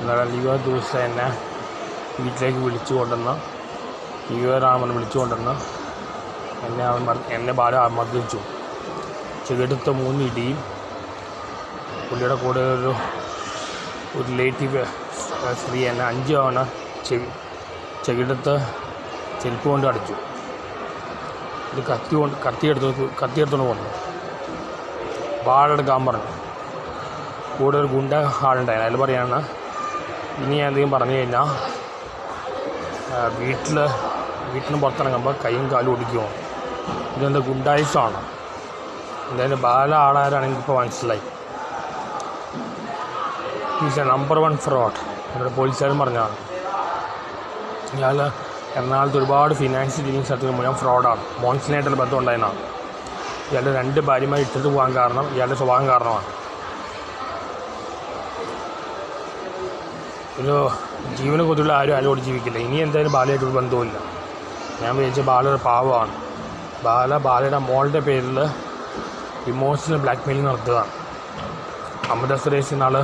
ഇന്നലെ ലിയോ ദിവസം എന്നെ വീട്ടിലേക്ക് വിളിച്ചു കൊണ്ടുവന്ന് ലിയോ രാമൻ വിളിച്ചു കൊണ്ടുവന്ന് എന്നെ അവൻ എന്നെ ബാല മർദ്ദിച്ചു ചെടുത്ത മൂന്ന് ഇടിയും പുള്ളിയുടെ കൂടെ ഒരു ഒരു റിലേറ്റീവ് സ്ത്രീ എന്നെ അഞ്ച് തവണ ചെവി ചെകിടത്ത് ചെരുപ്പ് കൊണ്ട് അടിച്ചു. ഇത് കത്തി കൊണ്ട് കത്തിയെടുത്ത് കത്തിയെടുത്തുകൊണ്ട് വന്നു ബാളെടുക്കാൻ പറഞ്ഞു കൂടെ ഒരു ഗുണ്ട ആളുണ്ടായിരുന്നു. അയാൾ പറയാണ് ഇനി എന്തെങ്കിലും പറഞ്ഞു കഴിഞ്ഞാൽ വീട്ടിൽ വീട്ടിന് പുറത്തിറങ്ങുമ്പോൾ കൈയും കാലും ഒടിക്കുമോ ഇതെന്താ ഗുണ്ടായുസമാണ് എന്തായാലും ബാല ആളാരാണെങ്കിൽ ഇപ്പോൾ മനസ്സിലായി. Is a number one fraud എന്നോട് പോലീസുകാരും പറഞ്ഞാണ് ഞാൻ എറണാകുളത്ത് ഒരുപാട് ഫിനാൻസ് ഡീലിംഗ് നടത്തുന്നത് മുഴുവൻ ഫ്രോഡാണ് മോൺസിനായിട്ടുള്ള ബന്ധം ഉണ്ടായതാണ്. ഇയാളുടെ രണ്ട് ഭാര്യമാർ ഇട്ടിട്ട് പോകാൻ കാരണം ഇയാളുടെ സ്വഭാവം കാരണമാണ്. ഒരു ജീവനെ കൊതുള്ള ആരും ആരോട് ജീവിക്കില്ല. ഇനി എന്തായാലും ബാലയായിട്ടൊരു ബന്ധവുമില്ല. ഞാൻ വിചാരിച്ച ബാല ഒരു പാവമാണ്. ബാല ബാലയുടെ മോളുടെ പേരിൽ ഇമോഷണൽ ബ്ലാക്ക് മെയിൽ നടത്തുകയാണ്. അമൃത സുരേഷ് നാൾ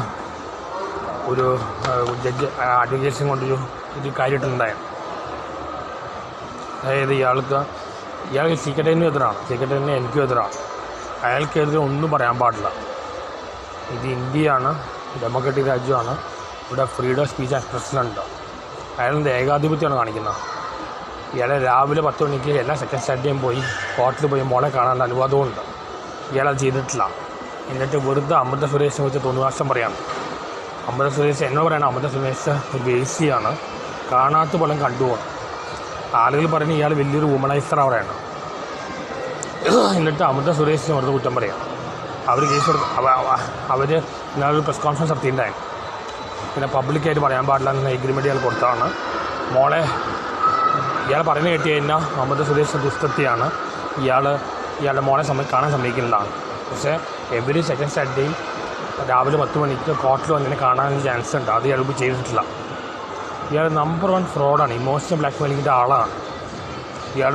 ഒരു ജഡ്ജ് അഡ്വക്കേഷൻ കൊണ്ടൊരു ഒരു കാര്യമായിട്ടുണ്ടായിരുന്നു അതായത് ഇയാൾക്ക് ഇയാൾക്ക് സീക്രട്ടേനും എതിരാണ്. സീക്രട്ടറിന് എനിക്കും എതിരാണ്. അയാൾക്കെതിരെ ഒന്നും പറയാൻ പാടില്ല. ഇത് ഇന്ത്യയാണ് ഡെമോക്രാറ്റിക് രാജ്യമാണ്. ഇവിടെ ഫ്രീഡം സ്പീച്ച് എക്സ്പ്രഷൻ ഉണ്ട് അയാളെന്ത് ഏകാധിപത്യമാണ് കാണിക്കുന്നത്? ഇയാളെ രാവിലെ പത്ത് മണിക്ക് എല്ലാ സെക്കൻഡ് സാറ്റർഡേയും പോയി കോർട്ടിൽ പോയി മോളെ കാണാനുള്ള അനുവാദമുണ്ട് ഇയാളത് ചെയ്തിട്ടില്ല. എന്നിട്ട് വെറുതെ അമൃത സുരേഷിനെ കുറിച്ച് തോന്നുവാശം പറയാം അമൃത സുരേഷ് എന്നോ പറയണം അമൃത സുരേഷ് ഒരു വേസിയാണ് കാണാത്ത പോലും കണ്ടുപോകണം ആളുകൾ പറയുന്നത് ഇയാൾ വലിയൊരു വുമണൈസർ പറയണം. എന്നിട്ട് അമൃത സുരേഷിനെ വെറുതെ കുറ്റം പറയാം. അവർ കേസ് കൊടുക്കും അവർ ഇന്നാളൊരു പ്രസ് കോൺഫറൻസ് നടത്തിയിട്ടുണ്ടായിരുന്നു. പിന്നെ പബ്ലിക്കായിട്ട് പറയാൻ പാടില്ല എന്ന എഗ്രിമെന്റ് ഇയാൾ കൊടുത്തതാണ്. മോളെ ഇയാൾ പറയുന്നത് കേട്ടി കഴിഞ്ഞാൽ മുഹമ്മദ് സുരേഷ് ദുസ്തത്തിയാണ് ഇയാൾ ഇയാളുടെ മോളെ സമയം കാണാൻ സമ്മതിക്കുന്നതാണ്. പക്ഷേ എവറി സെക്കൻഡ് സാറ്റർഡേയും രാവിലെ പത്ത് മണിക്ക് കോർട്ടിൽ വന്നതിനെ കാണാൻ ചാൻസ് ഉണ്ട്. അത് ഇയാൾ ചെയ്തിട്ടില്ല. ഇയാൾ നമ്പർ വൺ ഫ്രോഡാണ് ഇമോഷണൽ ബ്ലാക്ക് മെയിലിങ്ങിന്റെ ആളാണ്. ഇയാൾ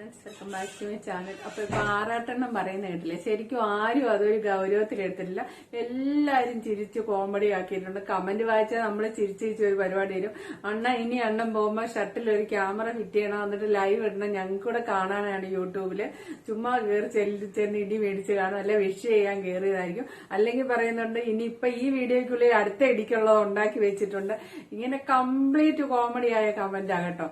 friends welcome back to my channel അപ്പൊ ഇപ്പൊ ആറാട്ടെണ്ണം പറയുന്ന കേട്ടില്ലേ? ശരിക്കും ആരും അതൊരു ഗൗരവത്തിൽ എടുത്തിട്ടില്ല. എല്ലാരും ചിരിച്ച് കോമഡി ആക്കിയിട്ടുണ്ട്. കമന്റ് വായിച്ചാൽ നമ്മൾ ചിരിച്ച് ചിരിച്ച് ഒരു പരിപാടി വരും. അണ്ണ ഇനി അണ്ണൻ പോകുമ്പോൾ ഷട്ടിൽ ഒരു ക്യാമറ ഫിറ്റ് ചെയ്യണം എന്നിട്ട് ലൈവ് ഇടണം. ഞങ്ങൾക്ക് കൂടെ കാണാനാണ് യൂട്യൂബിൽ. ചുമ്മാ കയറി ചെല്ലി ചെന്ന് ഇടി മേടിച്ച് കാണും. അല്ലെ വിഷ് ചെയ്യാൻ കയറിയതായിരിക്കും അല്ലെങ്കിൽ പറയുന്നുണ്ട് ഇനി ഇപ്പൊ ഈ വീഡിയോയ്ക്കുള്ളിൽ അടുത്ത ഇടിക്കുള്ളത് ഉണ്ടാക്കി വെച്ചിട്ടുണ്ട്. ഇങ്ങനെ കംപ്ലീറ്റ് കോമഡി ആയ കമന്റ് ആകട്ടോ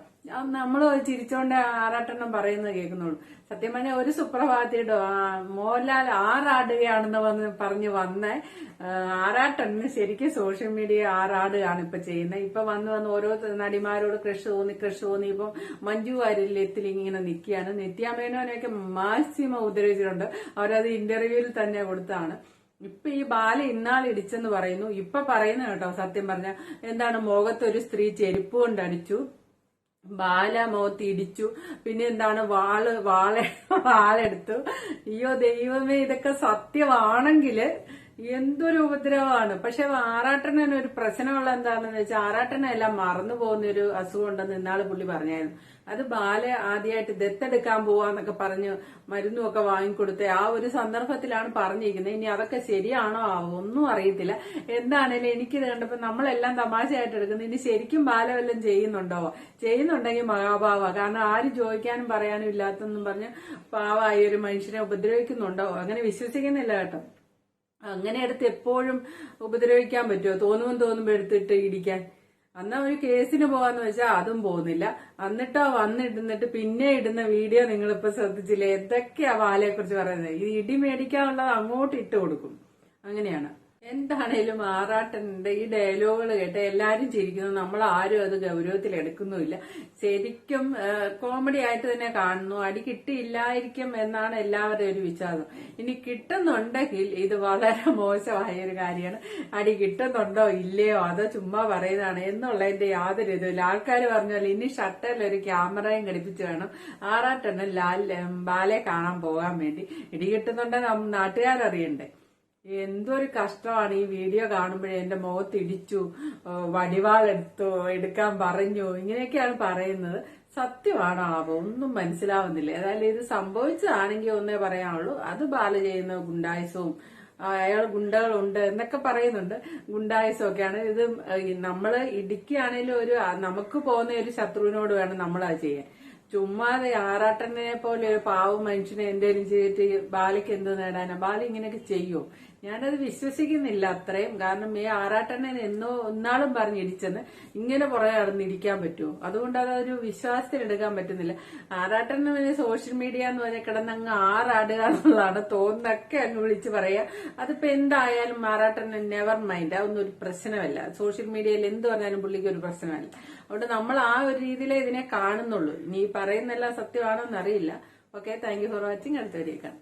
നമ്മൾ ചിരിച്ചോണ്ട് ആറാട്ടെണ്ണം പറയുന്നത് കേൾക്കുന്നുള്ളൂ. സത്യം പറഞ്ഞാൽ ഒരു സുപ്രഭാതത്തിട്ടോ മോഹൻലാൽ ആറാടുകയാണെന്ന് വന്ന് പറഞ്ഞ് വന്ന ആറാട്ടെണ്ണിന് ശരിക്കും സോഷ്യൽ മീഡിയ ആറാടുകയാണ് ഇപ്പൊ ചെയ്യുന്നത്. ഇപ്പൊ വന്ന് വന്ന് ഓരോ നടിമാരോട് ക്രഷ് തോന്നി ക്രഷ് തോന്നി. ഇപ്പം മഞ്ജു വാര്യത്തിൽ ഇങ്ങനെ നിൽക്കുകയാണ്. നിത്യാമേനോനെയൊക്കെ മാക്സിമം ഉപദ്രവിച്ചിട്ടുണ്ട് അവരത് ഇന്റർവ്യൂവിൽ തന്നെ കൊടുത്താണ്. ഇപ്പൊ ഈ ബാല ഇന്നാൾ ഇടിച്ചെന്ന് പറയുന്നു. ഇപ്പൊ പറയുന്ന കേട്ടോ സത്യം പറഞ്ഞ. എന്താണ് മുഖത്തൊരു സ്ത്രീ ചെരുപ്പ് കൊണ്ട് അടിച്ചു. ബാല മുഖത്ത് ഇടിച്ചു പിന്നെ എന്താണ്? വാൾ വാള വാളെടുത്തു. അയ്യോ ദൈവമേ ഇതൊക്കെ സത്യമാണെങ്കിൽ എന്തൊരു ഉപദ്രവമാണ്. പക്ഷെ ആറാട്ടണ്ണന് ഒരു പ്രശ്നമുള്ള എന്താണെന്ന് വെച്ചാൽ ആറാട്ടനെല്ലാം മറന്നു പോകുന്ന ഒരു അസുഖം ഉണ്ടെന്ന് ഇന്നാൾ പുള്ളി പറഞ്ഞായിരുന്നു. അത് ബാല ആദ്യമായിട്ട് ദത്തെടുക്കാൻ പോവാന്നൊക്കെ പറഞ്ഞു മരുന്നും ഒക്കെ വാങ്ങിക്കൊടുത്ത് ആ ഒരു സന്ദർഭത്തിലാണ് പറഞ്ഞിരിക്കുന്നത്. ഇനി അതൊക്കെ ശരിയാണോ ആവോ ഒന്നും അറിയത്തില്ല. എന്താണേലും എനിക്കിത് കണ്ടപ്പോ നമ്മളെല്ലാം തമാശയായിട്ട് എടുക്കുന്നത് ഇനി ശരിക്കും ബാല ചെയ്യുന്നുണ്ടോ? ചെയ്യുന്നുണ്ടെങ്കിൽ മഹാഭാവ കാരണം ആരും ചോദിക്കാനും പറയാനും ഇല്ലാത്തെന്നും പറഞ്ഞ് പാവായി ഒരു മനുഷ്യനെ ഉപദ്രവിക്കുന്നുണ്ടോ? അങ്ങനെ വിശ്വസിക്കുന്നില്ല കേട്ടോ. അങ്ങനെ എടുത്ത് എപ്പോഴും ഉപദ്രവിക്കാൻ പറ്റുമോ? തോന്നുമ്പോൾ തോന്നുമ്പോൾ എടുത്തിട്ട് ഇടിക്കാൻ. അന്ന് ഒരു കേസിന് പോകാന്ന് വെച്ചാൽ അതും പോകുന്നില്ല. എന്നിട്ടോ വന്നിടുന്നിട്ട് പിന്നെ ഇടുന്ന വീഡിയോ നിങ്ങളിപ്പോ ശ്രദ്ധിച്ചില്ലേ? എന്തൊക്കെയാ വാലയെ കുറിച്ച് പറയുന്നത്? ഈ ഇടി മേടിക്കാനുള്ളത് അങ്ങോട്ട് ഇട്ട് കൊടുക്കും. അങ്ങനെയാണ്. എന്താണേലും ആറാട്ടന്റെ ഈ ഡയലോഗുകൾ കേട്ട് എല്ലാരും ചിരിക്കുന്നു. നമ്മൾ ആരും അത് ഗൗരവത്തിൽ എടുക്കുന്നുമില്ല ശരിക്കും കോമഡി ആയിട്ട് തന്നെ കാണുന്നു. അടി കിട്ടിയില്ലായിരിക്കും എന്നാണ് എല്ലാവരുടെയും ഒരു വിശ്വാസം. ഇനി കിട്ടുന്നുണ്ടെങ്കിൽ ഇത് വളരെ മോശമായ ഒരു കാര്യമാണ്. അടി കിട്ടുന്നുണ്ടോ ഇല്ലയോ? അതോ ചുമ്മാ പറയുന്നതാണ്? എന്നുള്ളതിന്റെ യാതൊരു ഇതുമില്ല. ആൾക്കാർ പറഞ്ഞാൽ ഇനി ഷട്ടറിൽ ഒരു ക്യാമറയും ഘടിപ്പിച്ച് വേണം ആറാട്ടെണ്ണം ലാൽ ബാലെ കാണാൻ പോകാൻ വേണ്ടി. ഇടി കിട്ടുന്നുണ്ടെങ്കിൽ നാട്ടുകാരറിയണ്ടേ? എന്തൊരു കഷ്ടമാണ് ഈ വീഡിയോ കാണുമ്പോഴേ എന്റെ മുഖത്ത് ഇടിച്ചു വടിവാളെടുത്തു എടുക്കാൻ പറഞ്ഞു ഇങ്ങനെയൊക്കെയാണ് പറയുന്നത്. സത്യമാണോ ആവോ? ഒന്നും മനസ്സിലാവുന്നില്ല. ഏതായാലും ഇത് സംഭവിച്ചതാണെങ്കിൽ ഒന്നേ പറയാനുള്ളൂ. അത് ബാല ചെയ്യുന്ന ഗുണ്ടായുസവും അയാൾ ഗുണ്ടകളുണ്ട് എന്നൊക്കെ പറയുന്നുണ്ട്. ഗുണ്ടായുസൊക്കെയാണ്. ഇത് നമ്മൾ ഇടുക്കിയാണേലും ഒരു നമുക്ക് പോകുന്ന ഒരു ശത്രുവിനോട് വേണം നമ്മൾ ആ ചെയ്യാൻ. ചുമ്മാതെ ആറാട്ടനെ പോലെ ഒരു പാവ മനുഷ്യനെ എന്തേലും ചെയ്തിട്ട് ബാലിക്ക് എന്ത് നേടാനാ? ബാല ഇങ്ങനെയൊക്കെ ചെയ്യും? ഞാനത് വിശ്വസിക്കുന്നില്ല അത്രയും. കാരണം ഈ ആറാട്ടനെ എന്നോ ഒന്നാളും പറഞ്ഞ് ഇടിച്ചെന്ന് ഇങ്ങനെ പുറകെ നടന്നിരിക്കാൻ പറ്റുമോ? അതുകൊണ്ട് അതൊരു വിശ്വാസത്തിലെടുക്കാൻ പറ്റുന്നില്ല. ആറാട്ടനെ പിന്നെ സോഷ്യൽ മീഡിയ എന്ന് പറഞ്ഞാൽ കിടന്ന് അങ്ങ് ആറാടുക എന്നുള്ളതാണ് തോന്നൊക്കെ അങ്ങ് വിളിച്ച് പറയുക അതിപ്പോ എന്തായാലും ആറാട്ടനെ നെവർ മൈൻഡ് അതൊന്നും ഒരു പ്രശ്നമല്ല. സോഷ്യൽ മീഡിയയിൽ എന്ത് പറഞ്ഞാലും പുള്ളിക്ക് ഒരു പ്രശ്നമല്ല. അതുകൊണ്ട് നമ്മൾ ആ ഒരു രീതിയിലേ ഇതിനെ കാണുന്നുള്ളൂ. ഇനി പറയുന്നെല്ലാം സത്യമാണോ എന്നറിയില്ല okay thank you for watching അടുത്ത വരേക്കാണ്